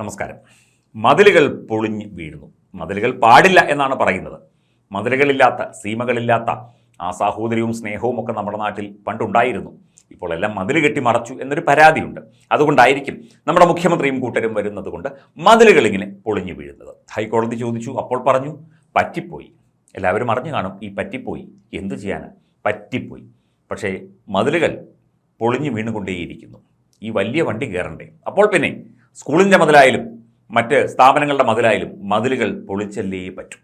നമസ്കാരം. മതിലുകൾ പൊളിഞ്ഞ് വീഴുന്നു. മതിലുകൾ പാടില്ല എന്നാണ് പറയുന്നത്. മതിലുകളില്ലാത്ത സീമകളില്ലാത്ത ആ സാഹോദര്യവും സ്നേഹവും ഒക്കെ നമ്മുടെ നാട്ടിൽ പണ്ടുണ്ടായിരുന്നു. ഇപ്പോൾ എല്ലാം മതിൽ കെട്ടി മറച്ചു എന്നൊരു പരാതിയുണ്ട്. അതുകൊണ്ടായിരിക്കും നമ്മുടെ മുഖ്യമന്ത്രിയും കൂട്ടരും വരുന്നത് കൊണ്ട് മതിലുകൾ ഇങ്ങനെ പൊളിഞ്ഞു വീഴുന്നത്. ഹൈക്കോടതി ചോദിച്ചു അപ്പോൾ പറഞ്ഞു പറ്റിപ്പോയി. എല്ലാവരും അറിഞ്ഞു കാണും ഈ പറ്റിപ്പോയി. എന്തു ചെയ്യാൻ പറ്റിപ്പോയി. പക്ഷേ മതിലുകൾ പൊളിഞ്ഞു വീണുകൊണ്ടേയിരിക്കുന്നു. ഈ വലിയ വണ്ടി കയറണ്ടേ? അപ്പോൾ പിന്നെ സ്കൂളിന്റെ മതിലായാലും മറ്റ് സ്ഥാപനങ്ങളുടെ മതിലായാലും മതിലുകൾ പൊളിച്ചല്ലേ പറ്റൂ.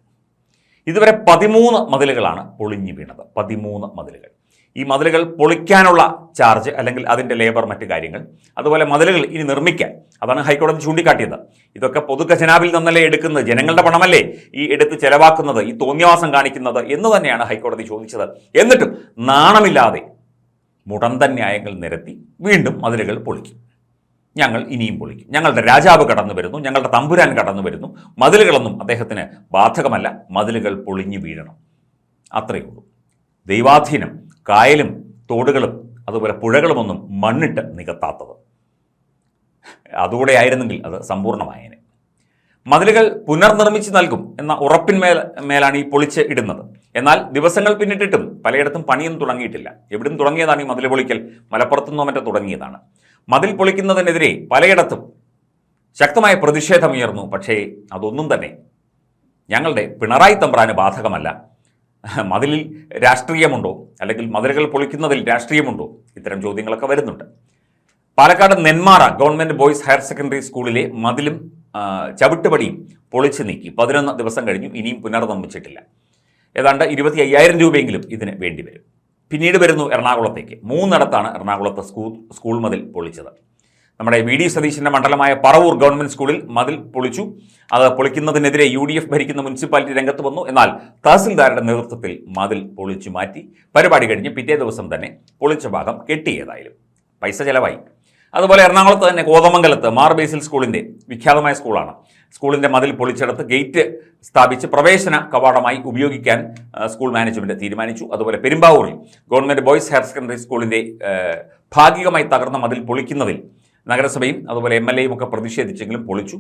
ഇതുവരെ പതിമൂന്ന് മതിലുകളാണ് പൊളിഞ്ഞു വീണത്. പതിമൂന്ന് മതിലുകൾ. ഈ മതിലുകൾ പൊളിക്കാനുള്ള ചാർജ് അല്ലെങ്കിൽ അതിന്റെ ലേബർ മറ്റു കാര്യങ്ങൾ അതുപോലെ മതിലുകൾ ഇനി നിർമ്മിക്കാൻ. അതാണ് ഹൈക്കോടതി ചൂണ്ടിക്കാട്ടിയത്. ഇതൊക്കെ പൊതുഖജനാവിൽ നിന്നല്ലേ എടുക്കുന്നത്? ജനങ്ങളുടെ പണമല്ലേ ഈ എടുത്ത് ചെലവാക്കുന്നത്? ഈ തോന്നിയവാസം കാണിക്കുന്നത് എന്ന് തന്നെയാണ് ഹൈക്കോടതി ചോദിച്ചത്. എന്നിട്ടും നാണമില്ലാതെ മുടന്തൻ ന്യായങ്ങൾ നിരത്തി വീണ്ടും മതിലുകൾ പൊളിക്കും. ഞങ്ങൾ ഇനിയും പൊളിക്കും. ഞങ്ങളുടെ രാജാവ് കടന്നു വരുന്നു ഞങ്ങളുടെ തമ്പുരാൻ കടന്നു വരുന്നു. മതിലുകളൊന്നും അദ്ദേഹത്തിന് ബാധകമല്ല. മതിലുകൾ പൊളിഞ്ഞു വീഴണം. അത്രയേ ഉള്ളൂ. ദൈവാധീനം കായലും തോടുകളും അതുപോലെ പുഴകളുമൊന്നും മണ്ണിട്ട് നികത്താത്തത്. അതുകൂടെ ആയിരുന്നെങ്കിൽ അത് സമ്പൂർണമായേനെ മതിലുകൾ പുനർനിർമ്മിച്ച് നൽകും എന്ന ഉറപ്പിന്മേൽ മേലാണ് ഈ പൊളിച്ച് ഇടുന്നത്. എന്നാൽ ദിവസങ്ങൾ പിന്നിട്ടിട്ടും പലയിടത്തും പണിയൊന്നും തുടങ്ങിയിട്ടില്ല. എവിടും തുടങ്ങിയതാണ് ഈ മതിൽ പൊളിക്കൽ മലപ്പുറത്തുനിന്നോ മറ്റോ തുടങ്ങിയതാണ്. മതിൽ പൊളിക്കുന്നതിനെതിരെ പലയിടത്തും ശക്തമായ പ്രതിഷേധമുയർന്നു. പക്ഷേ അതൊന്നും തന്നെ ഞങ്ങളുടെ പിണറായി തമ്പ്രാന് ബാധകമല്ല. മതിലിൽ രാഷ്ട്രീയമുണ്ടോ? അല്ലെങ്കിൽ മതിലുകൾ പൊളിക്കുന്നതിൽ രാഷ്ട്രീയമുണ്ടോ? ഇത്തരം ചോദ്യങ്ങളൊക്കെ വരുന്നുണ്ട്. Palakkad Nenmara government boys higher secondary സ്കൂളിലെ മതിലും ചവിട്ടുപടിയും പൊളിച്ചു നീക്കി. പതിനൊന്ന് ദിവസം കഴിഞ്ഞു ഇനിയും പുനർനിർമ്മിച്ചിട്ടില്ല. ഏതാണ്ട് ഇരുപത്തി അയ്യായിരം രൂപയെങ്കിലും ഇതിന് വേണ്ടി വരും പിന്നീട് വരുന്നു എറണാകുളത്തേക്ക്. മൂന്നിടത്താണ് എറണാകുളത്ത് സ്കൂൾ സ്കൂൾ മതിൽ പൊളിച്ചത്. നമ്മുടെ വി ഡി സതീശന്റെ മണ്ഡലമായ പറവൂർ ഗവൺമെന്റ് സ്കൂളിൽ മതിൽ പൊളിച്ചു. അത് പൊളിക്കുന്നതിനെതിരെ യു ഡി എഫ് ഭരിക്കുന്ന മുനിസിപ്പാലിറ്റി രംഗത്ത് വന്നു. എന്നാൽ തഹസിൽദാരുടെ നേതൃത്വത്തിൽ മതിൽ പൊളിച്ചു മാറ്റി. പരിപാടി കഴിഞ്ഞ് പിറ്റേ ദിവസം തന്നെ പൊളിച്ച ഭാഗം കെട്ടിയതായാലും പൈസ ചെലവായി. അതുപോലെ എറണാകുളത്ത് തന്നെ കോതമംഗലത്ത് മാർ ബേസിൽ സ്കൂളിന്റെ വിഖ്യാതമായ സ്കൂളാണ്. സ്കൂളിന്റെ മതിൽ പൊളിച്ചെടുത്ത് ഗേറ്റ് സ്ഥാപിച്ച് പ്രവേശന കവാടമായി ഉപയോഗിക്കാൻ സ്കൂൾ മാനേജ്മെന്റ് തീരുമാനിച്ചു. അതുപോലെ പെരുമ്പാവൂരിൽ ഗവൺമെന്റ് ബോയ്സ് ഹയർ സെക്കൻഡറി സ്കൂളിന്റെ ഭാഗികമായി തകർന്ന മതിൽ പൊളിക്കുന്നതിൽ നഗരസഭയും അതുപോലെ എം എൽ എയും ഒക്കെ പ്രതിഷേധിച്ചെങ്കിലും പൊളിച്ചു.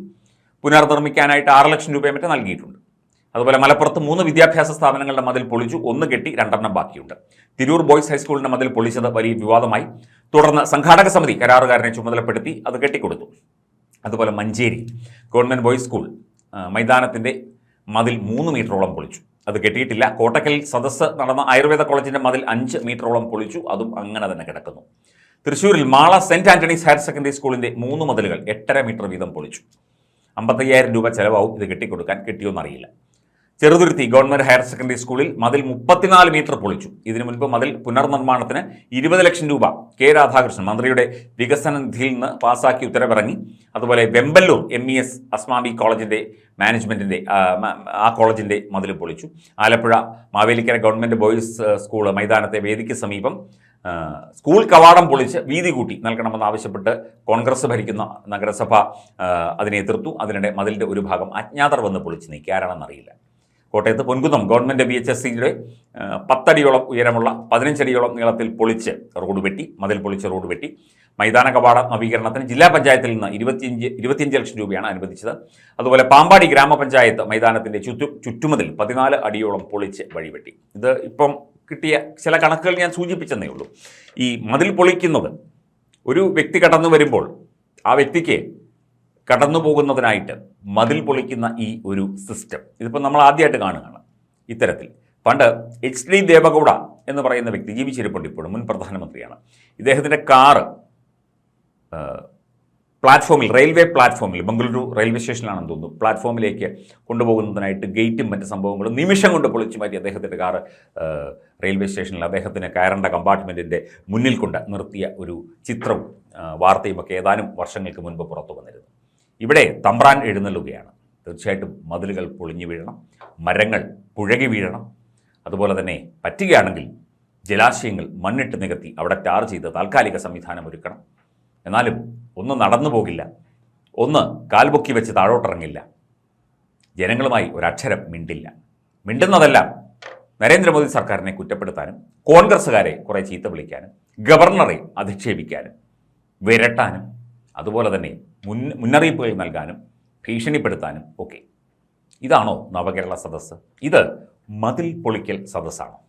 പുനർനിർമ്മിക്കാനായിട്ട് ആറ് ലക്ഷം രൂപയും മറ്റും നൽകിയിട്ടുണ്ട്. അതുപോലെ മലപ്പുറത്ത് മൂന്ന് വിദ്യാഭ്യാസ സ്ഥാപനങ്ങളുടെ മതിൽ പൊളിച്ചു ഒന്ന് കെട്ടി രണ്ടെണ്ണം ബാക്കിയുണ്ട്. തിരൂർ ബോയ്സ് ഹൈസ്കൂളിന്റെ മതിൽ പൊളിച്ചത് വലിയ വിവാദമായി. തുടർന്ന് സംഘാടക സമിതി കരാറുകാരനെ ചുമതലപ്പെടുത്തി അത് കെട്ടിക്കൊടുത്തു. അതുപോലെ മഞ്ചേരി ഗവൺമെന്റ് ബോയ്സ് സ്കൂൾ മൈതാനത്തിന്റെ മതിൽ മൂന്ന് മീറ്ററോളം പൊളിച്ചു. അത് കെട്ടിയിട്ടില്ല. കോട്ടക്കൽ സദസ്സ് നടന്ന ആയുർവേദ കോളേജിന്റെ മതിൽ അഞ്ച് മീറ്ററോളം പൊളിച്ചു. അതും അങ്ങനെ തന്നെ കിടക്കുന്നു. തൃശ്ശൂരിൽ Mala saint Antony's higher secondary സ്കൂളിന്റെ മൂന്ന് മതിലുകൾ എട്ടര മീറ്റർ വീതം പൊളിച്ചു. അമ്പത്തയ്യായിരം രൂപ ചെലവാവും ഇത് കെട്ടിക്കൊടുക്കാൻ. കിട്ടിയോന്നറിയില്ല. ചെറുതുരുത്തി ഗവൺമെന്റ് ഹയർ സെക്കൻഡറി സ്കൂളിൽ മതിൽ മുപ്പത്തിനാല് മീറ്റർ പൊളിച്ചു. ഇതിനു മുൻപ് മതിൽ പുനർനിർമ്മാണത്തിന് ഇരുപത് ലക്ഷം രൂപ കെ രാധാകൃഷ്ണൻ മന്ത്രിയുടെ വികസന നിധിയിൽ നിന്ന് പാസാക്കി ഉത്തരവിറങ്ങി. അതുപോലെ Vempallur M E S Asmabi കോളേജിന്റെ മാനേജ്മെന്റിന്റെ ആ, കോളേജിന്റെ മതിൽ പൊളിച്ചു. Alappuzha Mavelikkara government boys school മൈതാനത്തെ വേദിക്ക് സമീപം സ്കൂൾ കവാടം പൊളിച്ച് വീതി കൂട്ടി നൽകണമെന്ന് ആവശ്യപ്പെട്ട് കോൺഗ്രസ് ഭരിക്കുന്ന നഗരസഭ അതിനെ എതിർത്തു. അതിനിടെ മതിലിന്റെ ഒരു ഭാഗം അജ്ഞാതർ വന്ന് പൊളിച്ച് നീക്കി. ആരാണെന്നറിയില്ല. കോട്ടയത്ത് Ponkunnam government B H S സിയുടെ പത്തടിയോളം ഉയരമുള്ള പതിനഞ്ചടിയോളം നീളത്തിൽ പൊളിച്ച് റോഡ് വെട്ടി മതിൽ പൊളിച്ച് റോഡ് വെട്ടി. മൈതാന കവാട നവീകരണത്തിന് ജില്ലാ പഞ്ചായത്തിൽ നിന്ന് ഇരുപത്തിയഞ്ച് ഇരുപത്തിയഞ്ച് ലക്ഷം രൂപയാണ് അനുവദിച്ചത്. അതുപോലെ പാമ്പാടി ഗ്രാമപഞ്ചായത്ത് മൈതാനത്തിന്റെ ചുറ്റു ചുറ്റുമതിൽ പതിനാല് അടിയോളം പൊളിച്ച് വഴിവെട്ടി. ഇത് ഇപ്പം കിട്ടിയ ചില കണക്കുകൾ ഞാൻ സൂചിപ്പിച്ചെന്നേ ഉള്ളൂ. ഈ മതിൽ പൊളിക്കുന്നത് ഒരു വ്യക്തി കടന്നു വരുമ്പോൾ ആ വ്യക്തിക്ക് കടന്നു പോകുന്നതിനായിട്ട് മതിൽ പൊളിക്കുന്ന ഈ ഒരു സിസ്റ്റം ഇതിപ്പോൾ നമ്മൾ ആദ്യമായിട്ട് കാണുകയാണ് ഇത്തരത്തിൽ. പണ്ട് എച്ച് ഡി ദേവഗൗഡ എന്ന് പറയുന്ന വ്യക്തി ജീവിച്ചിരിപ്പുണ്ട് ഇപ്പോഴും മുൻ പ്രധാനമന്ത്രിയാണ്. ഇദ്ദേഹത്തിന്റെ കാറ് പ്ലാറ്റ്ഫോമിൽ റെയിൽവേ പ്ലാറ്റ്ഫോമിൽ ബംഗളൂരു റെയിൽവേ സ്റ്റേഷനിലാണെന്ന് തോന്നുന്നു പ്ലാറ്റ്ഫോമിലേക്ക് കൊണ്ടുപോകുന്നതിനായിട്ട് ഗേറ്റും മറ്റ് സംഭവങ്ങളും നിമിഷം കൊണ്ട് പൊളിച്ചു മാറ്റി അദ്ദേഹത്തിന്റെ കാറ് റെയിൽവേ സ്റ്റേഷനിൽ അദ്ദേഹത്തിന് കയറേണ്ട കമ്പാർട്ട്മെന്റിന്റെ മുന്നിൽ കൊണ്ട് നിർത്തിയ ഒരു ചിത്രവും വാർത്തയുമൊക്കെ വാർത്തയും ഏതാനും വർഷങ്ങൾക്ക് മുൻപ് പുറത്തു വന്നിരുന്നു. ഇവിടെ തമ്പ്രാൻ എഴുന്നള്ളുകയാണ്. തീർച്ചയായിട്ടും മതിലുകൾ പൊളിഞ്ഞു വീഴണം മരങ്ങൾ പുഴകി വീഴണം. അതുപോലെ തന്നെ പറ്റുകയാണെങ്കിൽ ജലാശയങ്ങൾ മണ്ണിട്ട് നികത്തി അവിടെ ടാർ ചെയ്ത് താൽക്കാലിക സംവിധാനം ഒരുക്കണം. എന്നാലും ഒന്ന് നടന്നു പോകില്ല. ഒന്ന് കാൽപൊക്കി വെച്ച് താഴോട്ടിറങ്ങില്ല. ജനങ്ങളുമായി ഒരക്ഷരം മിണ്ടില്ല. മിണ്ടുന്നതെല്ലാം നരേന്ദ്രമോദി സർക്കാരിനെ കുറ്റപ്പെടുത്താനും കോൺഗ്രസ്സുകാരെ കുറേ ചീത്ത വിളിക്കാനും ഗവർണറെ അധിക്ഷേപിക്കാനും വിരട്ടാനും അതുപോലെ തന്നെ മുൻ മുന്നറിയിപ്പുകൾ നൽകാനും ഭീഷണിപ്പെടുത്താനും ഒക്കെ. ഇതാണോ നവകേരള സദസ്സ്? ഇത് മതിൽ പൊളിക്കൽ സദസ്സാണോ?